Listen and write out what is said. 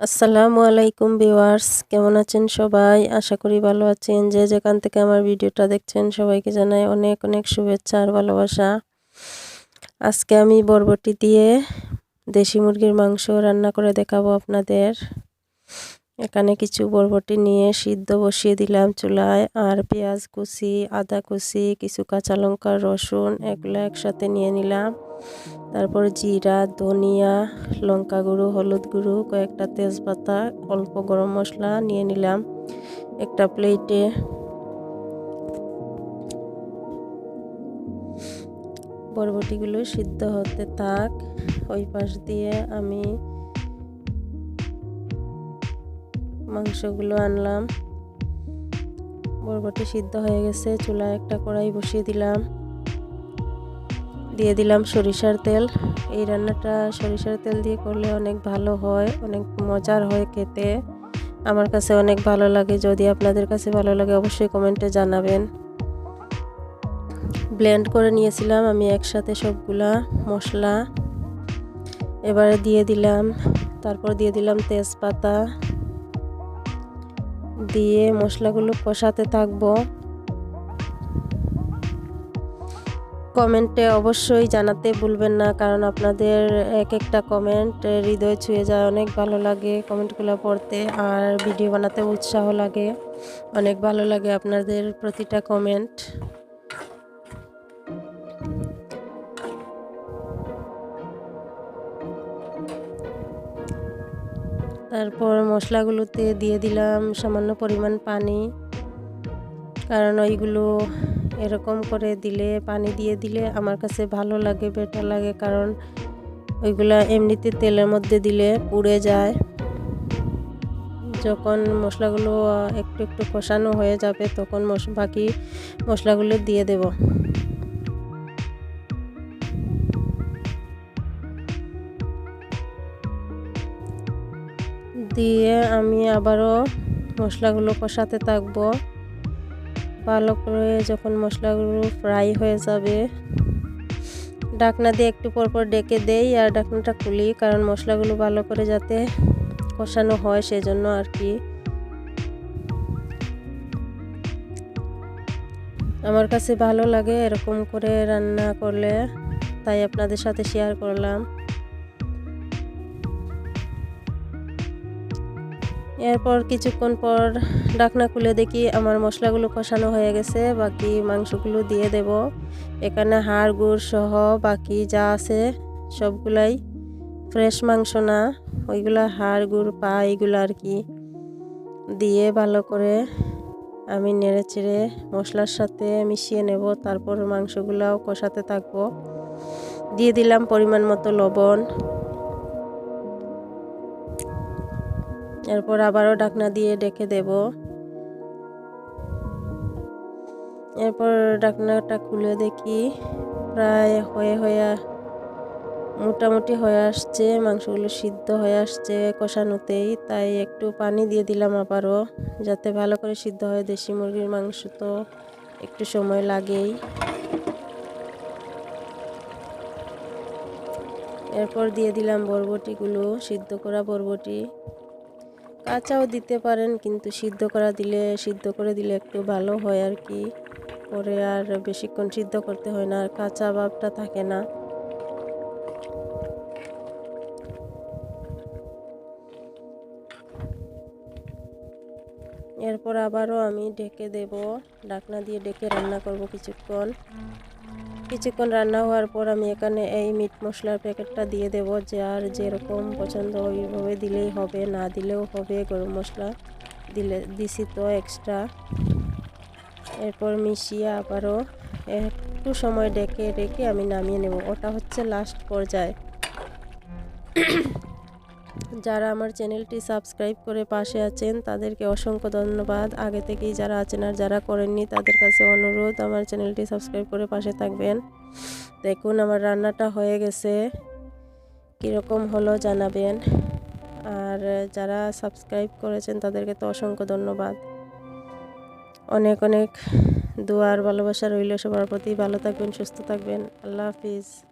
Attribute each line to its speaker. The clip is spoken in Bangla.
Speaker 1: আসসালামু আলাইকুম বিওয়ার্স কেমন আছেন সবাই? আশা করি ভালো আছেন। যে যেখান থেকে আমার ভিডিওটা দেখছেন, সবাইকে জানাই অনেক অনেক শুভেচ্ছা আর ভালোবাসা। আজকে আমি বরবটি দিয়ে দেশি মুরগির মাংস রান্না করে দেখাবো আপনাদের। এখানে কিছু বরবটি নিয়ে সিদ্ধ বসিয়ে দিলাম চুলায়, আর পেঁয়াজ কুচি, আদা কুচি, কিছু কাঁচা লঙ্কা, রসুন এগুলো একসাথে নিয়ে নিলাম। তারপর জিরা, ধনিয়া, লঙ্কা গুঁড়ো, হলুদ গুঁড়ো, কয়েকটা তেজপাতা, অল্প গরম মশলা নিয়ে নিলাম। একটা প্লেটে বরবটিগুলো সিদ্ধ হতে থাক। ওই পাশ দিয়ে আমি মাংসগুলো আনলাম। বরবটি সিদ্ধ হয়ে গেছে, চুলায় একটা কড়াই বসিয়ে দিলাম। দিয়ে দিলাম সরিষার তেল। এই রান্নাটা সরিষার তেল দিয়ে করলে অনেক ভালো হয়, অনেক মজার হয় খেতে। আমার কাছে অনেক ভালো লাগে, যদি আপনাদের কাছে ভালো লাগে অবশ্যই কমেন্টে জানাবেন। ব্লেন্ড করে নিয়েছিলাম আমি একসাথে সবগুলা মশলা। এবারে দিয়ে দিলাম, তারপর দিয়ে দিলাম তেজপাতা। দিয়ে মশলাগুলো কষাতে থাকব। কমেন্টে অবশ্যই জানাতে ভুলবেন না, কারণ আপনাদের এক একটা কমেন্ট হৃদয় ছুঁয়ে যায়, অনেক ভালো লাগে কমেন্টগুলো পড়তে আর ভিডিও বানাতে উৎসাহ লাগে, অনেক ভালো লাগে আপনাদের প্রতিটা কমেন্ট। তারপর মশলাগুলোতে দিয়ে দিলাম সামান্য পরিমাণ পানি। কারণ ওইগুলো এরকম করে দিলে, পানি দিয়ে দিলে আমার কাছে ভালো লাগে বেটার লাগে। কারণ ওইগুলা এমনিতে তেলের মধ্যে দিলে পুড়ে যায়। যখন মশলাগুলো একটু একটু কষানো হয়ে যাবে, তখন বাকি মশলাগুলো দিয়ে দেব। দিয়ে আমি আবারও মশলাগুলো কষাতে থাকব। ভালো করে যখন মশলাগুলো ফ্রাই হয়ে যাবে ডাকনা দিয়ে একটু পরপর ডেকে দেই আর ডাকনাটা খুলি, কারণ মশলাগুলো ভালো করে যাতে কষানো হয় সেজন্য আর কি। আমার কাছে ভালো লাগে এরকম করে রান্না করলে, তাই আপনাদের সাথে শেয়ার করলাম। এরপর কিছুক্ষণ পর ডাকনা খুলে দেখি আমার মশলাগুলো কষানো হয়ে গেছে, বাকি মাংসগুলো দিয়ে দেব। এখানে হাড়, গুড় সহ বাকি যা আছে সবগুলাই ফ্রেশ মাংস না, ওইগুলো হাড়, গুড়, পা এইগুলো আর কি দিয়ে ভালো করে আমি নেড়ে চেড়ে মশলার সাথে মিশিয়ে নেব, তারপর মাংসগুলাও কষাতে থাকব। দিয়ে দিলাম পরিমাণ মতো লবণ। এরপর আবারও ঢাকনা দিয়ে ডেকে দেব। এরপর ঢাকনাটা খুলে দেখি প্রায় হয়ে হয়ে মোটামুটি হয়ে আসছে, মাংসগুলো সিদ্ধ হয়ে আসছে কষানোতেই, তাই একটু পানি দিয়ে দিলাম আবারও, যাতে ভালো করে সিদ্ধ হয়। দেশি মুরগির মাংস তো একটু সময় লাগেই। এরপর দিয়ে দিলাম বরবটিগুলো, সিদ্ধ করা বরবটি। কাঁচাও দিতে পারেন, কিন্তু সিদ্ধ করা দিলে, সিদ্ধ করে দিলে একটু ভালো হয় আর কি। পরে আর বেশিক্ষণ সিদ্ধ করতে হয় না, আর কাঁচা ভাবটা থাকে না। এরপর আবারও আমি ডেকে দেব ডাকনা দিয়ে ডেকে রান্না করব কিছুক্ষণ। কিছুক্ষণ রান্না হওয়ার পর আমি এখানে এই মিট মশলার প্যাকেটটা দিয়ে দেব, যে আর যেরকম পছন্দ ওইভাবে দিলেই হবে, না দিলেও হবে গরম মশলা। দিলে, দিছি তো এক্সট্রা এরপর মিশিয়ে আবারও একটু সময় ডেকে রেখে আমি নামিয়ে নেব। ওটা হচ্ছে লাস্ট পর্যায়ে। যারা আমার চ্যানেলটি সাবস্ক্রাইব করে পাশে আছেন, তাদেরকে অসংখ্য ধন্যবাদ। আগে থেকেই যারা আছেন আর যারা করেননি, তাদের কাছে অনুরোধ, আমার চ্যানেলটি সাবস্ক্রাইব করে পাশে থাকবেন। দেখুন, আমার রান্নাটা হয়ে গেছে। কীরকম হলো জানাবেন। আর যারা সাবস্ক্রাইব করেছেন, তাদেরকে তো অসংখ্য ধন্যবাদ। অনেক অনেক দোয়ার ভালোবাসা রইল সবার প্রতি। ভালো থাকবেন, সুস্থ থাকবেন। আল্লাহ হাফিজ।